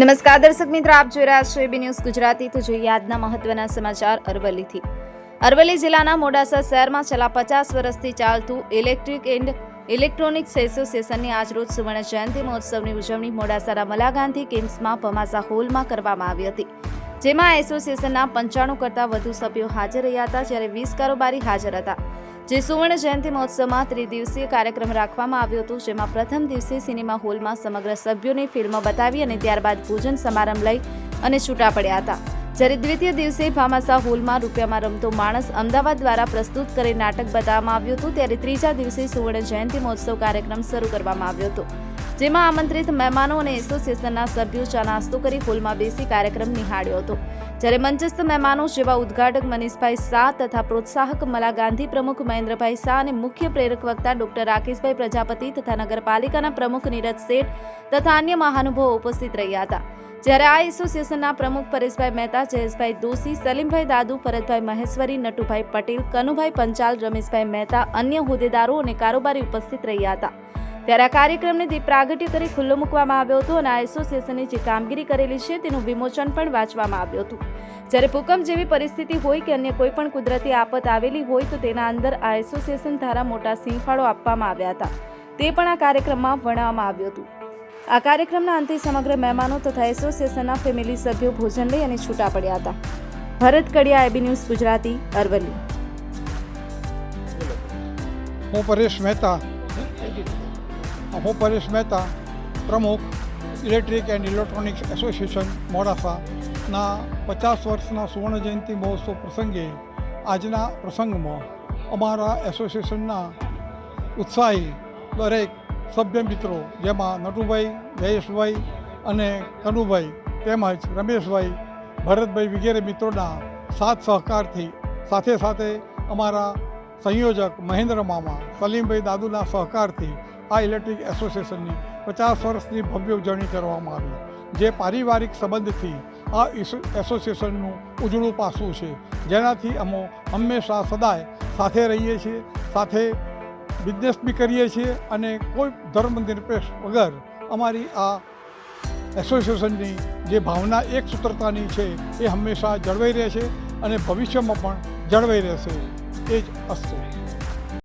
નમસ્કાર, દર્શક મિત્રો, આપ જોઈ રહ્યા છો એબી ન્યૂઝ ગુજરાતી. તો જોઈએ આજના મહત્વના સમાચાર અરવલ્લીથી. અરવલ્લી જિલ્લાના મોડાસા શહેરમાં છેલ્લા પચાસ વર્ષથી ચાલતું ઇલેક્ટ્રિક એન્ડ ઇલેક્ટ્રોનિક્સ એસોસિએશનની આજરોજ સુવર્ણ જયંતિ મહોત્સવની ઉજવણી મોડાસાના મલા ગાંધી કેમ્પ્સમાં ભમાસા હોલમાં કરવામાં આવી હતી. જેમાં એસોસિએશનના પંચાણું કરતાં વધુ સભ્યો હાજર રહ્યા હતા, જ્યારે વીસ કારોબારી હાજર હતા. જે સુવર્ણ જયંતિ મહોત્સવમાં ત્રિદિવસીય કાર્યક્રમ રાખવામાં આવ્યો હતો, જેમાં પ્રથમ દિવસે સિનેમા હોલમાં સમગ્ર સભ્યોને ફિલ્મ બતાવી અને ત્યારબાદ ભોજન સમારંભ લઈ અને છૂટા પડ્યા હતા. જ્યારે દ્વિતીય દિવસે ભામાસા હોલમાં રૂપિયામાં રમતો માણસ અમદાવાદ દ્વારા પ્રસ્તુત કરી નાટક બતાવવામાં આવ્યું હતું, ત્યારે ત્રીજા દિવસે સુવર્ણ જયંતિ મહોત્સવ કાર્યક્રમ શરૂ કરવામાં આવ્યો હતો. જેમાં આમંત્રિત મહેમાનો અને એસોસિએશનના સભ્યો ચા નાસ્તો કરી હોલમાં બેસી કાર્યક્રમ નિહાળ્યો હતો. જ્યારે મંચસ્થ મહેમાનો જેવા ઉદ્ઘાટક મનીષભાઈ શાહ તથા પ્રોત્સાહક મલા ગાંધી પ્રમુખ મહેન્દ્રભાઈ શાહ અને મુખ્ય પ્રેરક વક્તા ડોક્ટર રાકેશભાઈ પ્રજાપતિ તથા નગરપાલિકાના પ્રમુખ નીરજ શેઠ તથા અન્ય મહાનુભાવો ઉપસ્થિત રહ્યા હતા. જ્યારે આ એસોસિએશનના પ્રમુખ પરેશભાઈ મહેતા, જયેશભાઈ દોશી, સલીમભાઈ દાદુ ભરતભાઈ મહેશ્વરી, નટુભાઈ પટેલ, કનુભાઈ પંચાલ, રમેશભાઈ મહેતા, અન્ય હોદ્દેદારો અને કારોબારી ઉપસ્થિત રહ્યા હતા. ત્યારે આ કાર્યક્રમને દીપ પ્રાગટ્ય કરી ખુલ્લો મૂકવામાં આવ્યો હતો અને આ એસોસિએશને જે કામગીરી કરેલી છે તેનું વિમોચન પણ વાંચવામાં આવ્યું હતું. જ્યારે ભૂકંપ જેવી પરિસ્થિતિ હોય કે અન્ય કોઈ પણ કુદરતી આફત આવેલી હોય તો તેના અંદર આ એસોસિએશન દ્વારા મોટા સિંહફાળો આપવામાં આવ્યા હતા. તે પણ આ કાર્યક્રમમાં વર્ણવવામાં આવ્યું હતું. આ કાર્યક્રમના અંતે સમગ્ર મહેમાનો તથા એસોસિએશનના ફેમિલી સભ્યો ભોજન લઈ અને છૂટા પડ્યા હતા. ભરત કડિયા, એબી ન્યૂઝ ગુજરાતી, અરવલ્લી. હું પરેશ મહેતા હું પરેશ મહેતા, પ્રમુખ, ઇલેક્ટ્રિક એન્ડ ઇલેક્ટ્રોનિક્સ એસોસિએશન, મોડાસાના પચાસ વર્ષના સુવર્ણ જયંતિ મહોત્સવ પ્રસંગે આજના પ્રસંગમાં અમારા એસોસિએશનના ઉત્સાહી દરેક સભ્ય મિત્રો જેમાં નટુભાઈ, જયેશભાઈ અને કનુભાઈ તેમજ રમેશભાઈ, ભરતભાઈ વગેરે મિત્રોના સાથ સહકારથી સાથે સાથે અમારા સંયોજક મહેન્દ્ર મામા, સલીમભાઈ દાદુના સહકારથી આ ઇલેક્ટ્રિક એસોસિએશનની પચાસ વર્ષની ભવ્ય ઉજવણી કરવામાં આવી. જે પારિવારિક સંબંધથી આ એસોસિએશનનું ઉજળું પાસું છે. જેનાથી અમો હંમેશા સદાય સાથે રહીએ છીએ, સાથે બિઝનેસ બી કરીએ છીએ અને કોઈ ધર્મ નિરપેક્ષ વગર અમારી આ એસોસિએશનની જે ભાવના એક સૂત્રતાની છે એ હંમેશા જળવાઈ રહે છે અને ભવિષ્યમાં પણ જળવાઈ રહેશે. એ જ અસ્તુ.